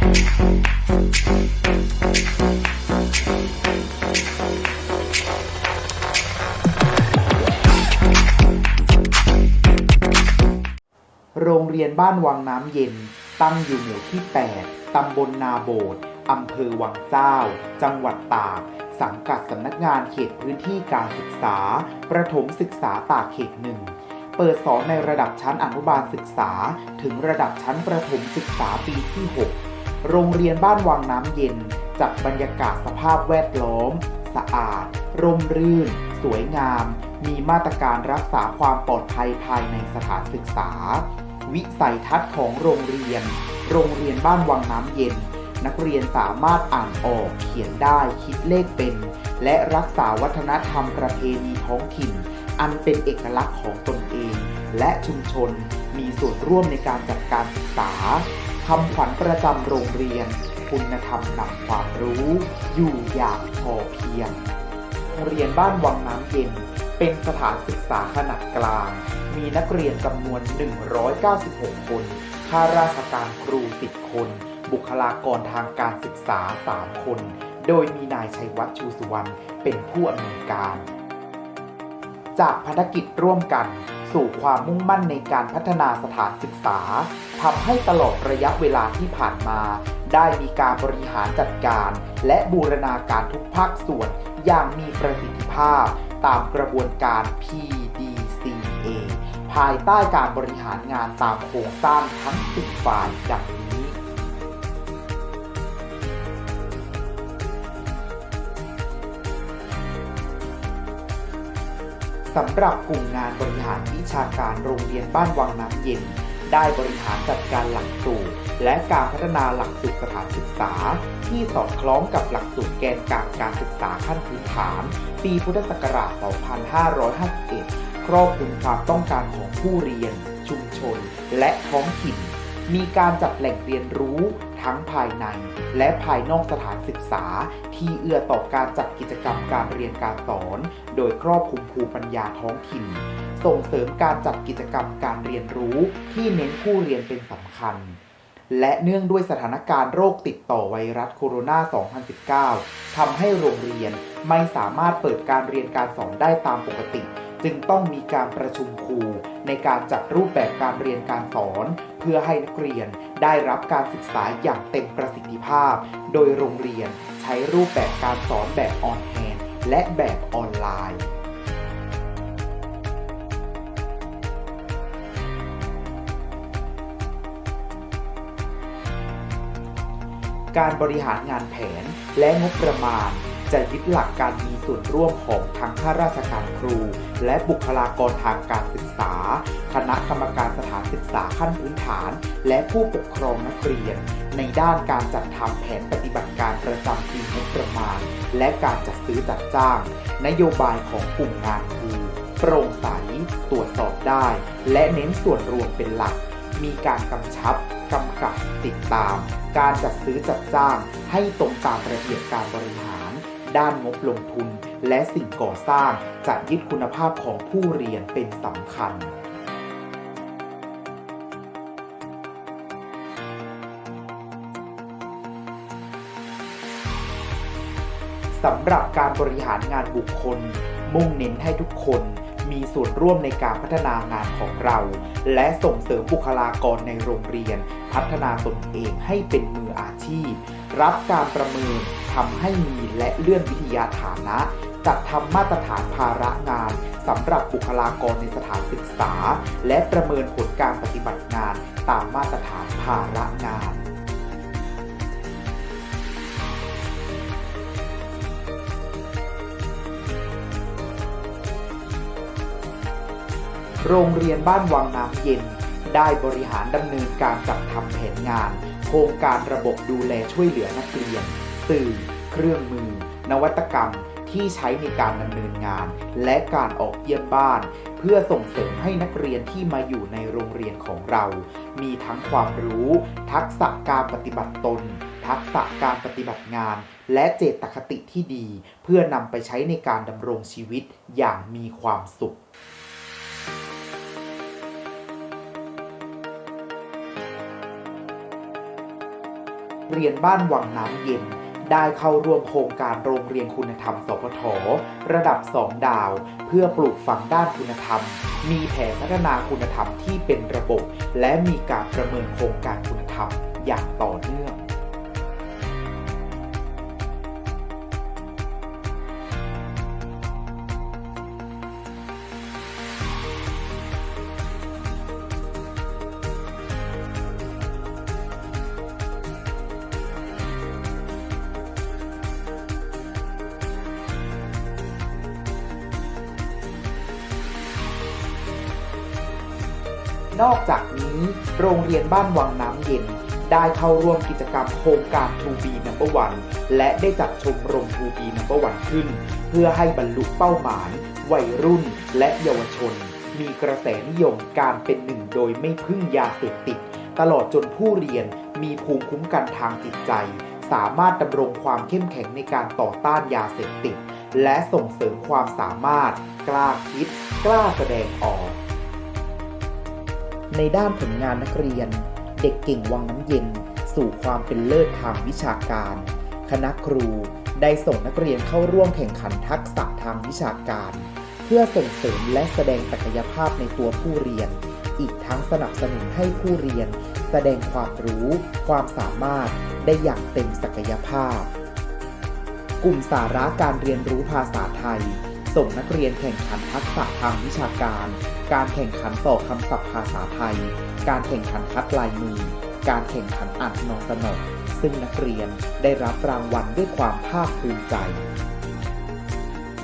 โรงเรียนบ้านวังน้ำเย็น ตั้งอยู่หมู่ที่ 8 ตำบลนาโบดอำเภอวังเจ้า จังหวัดตาก สังกัดสำนักงานเขตพื้นที่การศึกษา ประถมศึกษาตากเขตหนึ่ง เปิดสอนในระดับชั้นอนุบาลศึกษา ถึงระดับชั้นประถมศึกษาปีที่ 6 โรงเรียนบ้านวังน้ำเย็น จัดบรรยากาศสภาพแวดล้อม สะอาด ร่มรื่น สวยงาม มีมาตรการรักษาความปลอดภัยภายในสถานศึกษา วิสัยทัศน์ของโรงเรียน โรงเรียนบ้านวังน้ำเย็น นักเรียนสามารถอ่านออก เขียนได้คิดเลขเป็น และรักษาวัฒนธรรมประเพณีท้องถิ่น อันเป็นเอกลักษณ์ของตนเอง และชุมชนมีส่วนร่วมในการจัดการศึกษา คำขวัญประจำโรงเรียน คุณธรรมนำความรู้ อยู่อย่างพอเพียง โรงเรียนบ้านวังน้ำเย็น เป็นสถานศึกษาขนาดกลาง มีนักเรียนจำนวน 196 คน ข้าราชการครู 10 คน บุคลากรทางการศึกษา 3 คน โดยมีนายชัยวัฒน์ชูสุวรรณเป็นผู้อำนวยการ จากภารกิจร่วมกัน สู่ความมุ่งมั่นในการพัฒนาสถานศึกษาทำให้ตลอดระยะเวลาที่ผ่านมา ได้มีการบริหารจัดการ และบูรณาการทุกภาคส่วนอย่างมีประสิทธิภาพ ตามกระบวนการ PDCA ภายใต้การบริหารงานตามโครงสร้างทั้งสิฝ่ายดังนี้ สำหรับกลุ่มงานบริหารวิชาการโรงเรียนบ้านวังน้ำเย็น ได้บริหารจัดการหลักสูตร และการพัฒนาหลักสูตรสถานศึกษา ที่สอดคล้องกับหลักสูตรแกนกลางการศึกษาขั้นพื้นฐาน ปีพุทธศักราช 2551 ครอบคลุมความต้องการของผู้เรียน ชุมชน และท้องถิ่น มีการจัดแหล่งเรียนรู้ ทั้งภายใน และภายนอกสถานศึกษา ที่เอื้อต่อการจัดกิจกรรมการเรียนการสอน โดยครอบคลุมภูมิปัญญาท้องถิ่น ส่งเสริมการจัดกิจกรรมการเรียนรู้ที่เน้นผู้เรียนเป็นสำคัญและเนื่องด้วยสถานการณ์โรคติดต่อไวรัสโคโรนา 2019 ทำให้โรงเรียนไม่สามารถเปิดการเรียนการสอนได้ตามปกติ จึงต้องมีการประชุมครูในการจัดรูปแบบการเรียนการสอน เพื่อให้นักเรียนได้รับการศึกษาอย่างเต็มประสิทธิภาพ โดยโรงเรียนใช้รูปแบบการสอนแบบออนแฮนและแบบออนไลน์ การบริหารงานแผนและงบประมาณ จะยึดหลักการมีส่วนร่วมของทั้งข้าราชการครู และบุคลากรทางการศึกษา คณะกรรมการสถานศึกษาขั้นพื้นฐาน และผู้ปกครองนักเรียน ในด้านการจัดทำแผนปฏิบัติการประจำปีงบประมาณ และการจัดซื้อจัดจ้าง นโยบายของกลุ่มงานคือโปร่งใสตรวจสอบได้ และเน้นส่วนรวมเป็นหลัก มีการกำชับกำกับติดตาม การจัดซื้อจัดจ้างให้ตรงตามระเบียบการบริหาร ด้านงบลงทุน และสิ่งก่อสร้างจะยึดคุณภาพของผู้เรียนเป็นสำคัญสำหรับการบริหารงานบุคคล มุ่งเน้นให้ทุกคนมีส่วนร่วมในการพัฒนางานของเรา และส่งเสริมบุคลากรในโรงเรียน พัฒนาตนเองให้เป็นมืออาชีพ รับการประเมินทำให้มีและเลื่อนวิทยาฐานะ จัดทำมาตรฐานภาระงานสำหรับบุคลากรในสถานศึกษา และประเมินผลการปฏิบัติงานตามมาตรฐานภาระงานโรงเรียนบ้านวังน้ำเย็น ได้บริหารดำเนินการจัดทำแผนงาน โครงการระบบดูแลช่วยเหลือนักเรียน สื่อ เครื่องมือ นวัตกรรมที่ใช้ในการดำเนินงาน และการออกเยี่ยมบ้าน เพื่อส่งเสริมให้นักเรียนที่มาอยู่ในโรงเรียนของเรา มีทั้งความรู้ ทักษะการปฏิบัติตน ทักษะการปฏิบัติงาน และเจตคติที่ดี เพื่อนำไปใช้ในการดำรงชีวิตอย่างมีความสุข เรียนบ้านวังน้ำเย็น ได้เข้าร่วมโครงการโรงเรียนคุณธรรมสพทระดับ 2 ดาว เพื่อปลูกฝังด้านคุณธรรม มีแผนพัฒนาคุณธรรมที่เป็นระบบ และมีการประเมินโครงการคุณธรรมอย่างต่อเนื่อง นอกจากนี้ โรงเรียนบ้านวังน้ำเย็น ได้เข้าร่วมกิจกรรมโครงการ To Be Number One และได้จัดชมรม To Be Number One ขึ้น เพื่อให้บรรลุเป้าหมาย วัยรุ่นและเยาวชน มีกระแสนิยมการเป็นหนึ่งโดยไม่พึ่งยาเสพติด ตลอดจนผู้เรียนมีภูมิคุ้มกันทางจิตใจ สามารถดำรงความเข้มแข็งในการต่อต้านยาเสพติด และส่งเสริมความสามารถ กล้าคิด กล้าแสดงออก ในด้านผลงานนักเรียน เด็กเก่งวังน้ำเย็น สู่ความเป็นเลิศทางวิชาการ คณะครูได้ส่งนักเรียนเข้าร่วมแข่งขันทักษะทางวิชาการ เพื่อส่งเสริมและแสดงศักยภาพในตัวผู้เรียน อีกทั้งสนับสนุนให้ผู้เรียน แสดงความรู้ ความสามารถได้อย่างเต็มศักยภาพ กลุ่มสาระการเรียนรู้ภาษาไทย ส่งนักเรียนแข่งขันทักษะทางวิชาการ การแข่งขันต่อคำศัพท์ภาษาไทย การแข่งขันคัดลายมือ การแข่งขันอ่านนองสนอซึ่งนักเรียนได้รับรางวัลด้วยความภาคภูมิใจ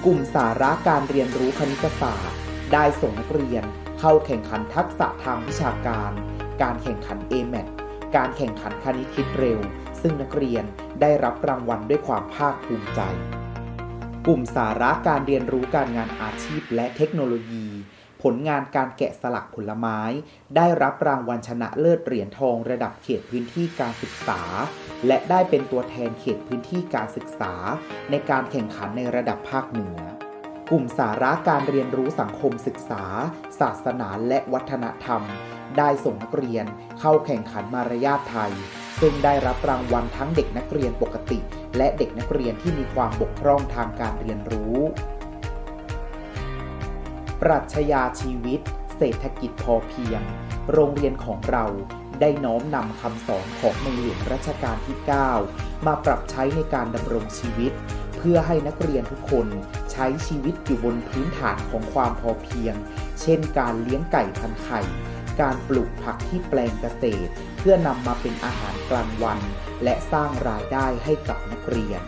กลุ่มสาระการเรียนรู้คณิตศาสตร์ ได้ส่งนักเรียนเข้าแข่งขันทักษะทางวิชาการ การแข่งขัน a m a t การแข่งขันคณิตคิดเร็ว ซึ่งนักเรียนได้รับรางวัลด้วยความภาคภูมิใจ กลุ่มสาระการเรียนรู้การงานอาชีพและเทคโนโลยี ผลงานการแกะสลักผลไม้ ได้รับรางวัลชนะเลิศเหรียญทองระดับเขตพื้นที่การศึกษา และได้เป็นตัวแทนเขตพื้นที่การศึกษา ในการแข่งขันในระดับภาคเหนือกลุ่มสาระการเรียนรู้สังคมศึกษา ศาสนาและวัฒนธรรม ได้ส่งนักเรียนเข้าแข่งขันมารยาทไทย ซึ่งได้รับรางวัลทั้งเด็กนักเรียนปกติ และเด็กนักเรียนที่มีความบกพร่องทางการเรียนรู้ ปรัชญาชีวิต เศรษฐกิจพอเพียง โรงเรียนของเราได้น้อมนำคำสอนของในหลวงรัชกาลที่ 9 มาปรับใช้ในการดำรงชีวิต เพื่อให้นักเรียนทุกคนใช้ชีวิตอยู่บนพื้นฐานของความพอเพียง เช่นการเลี้ยงไก่พันไข่ การปลูกผักที่แปลงเกษตร เพื่อนำมาเป็นอาหารกลางวัน และสร้างรายได้ให้กับนักเรียน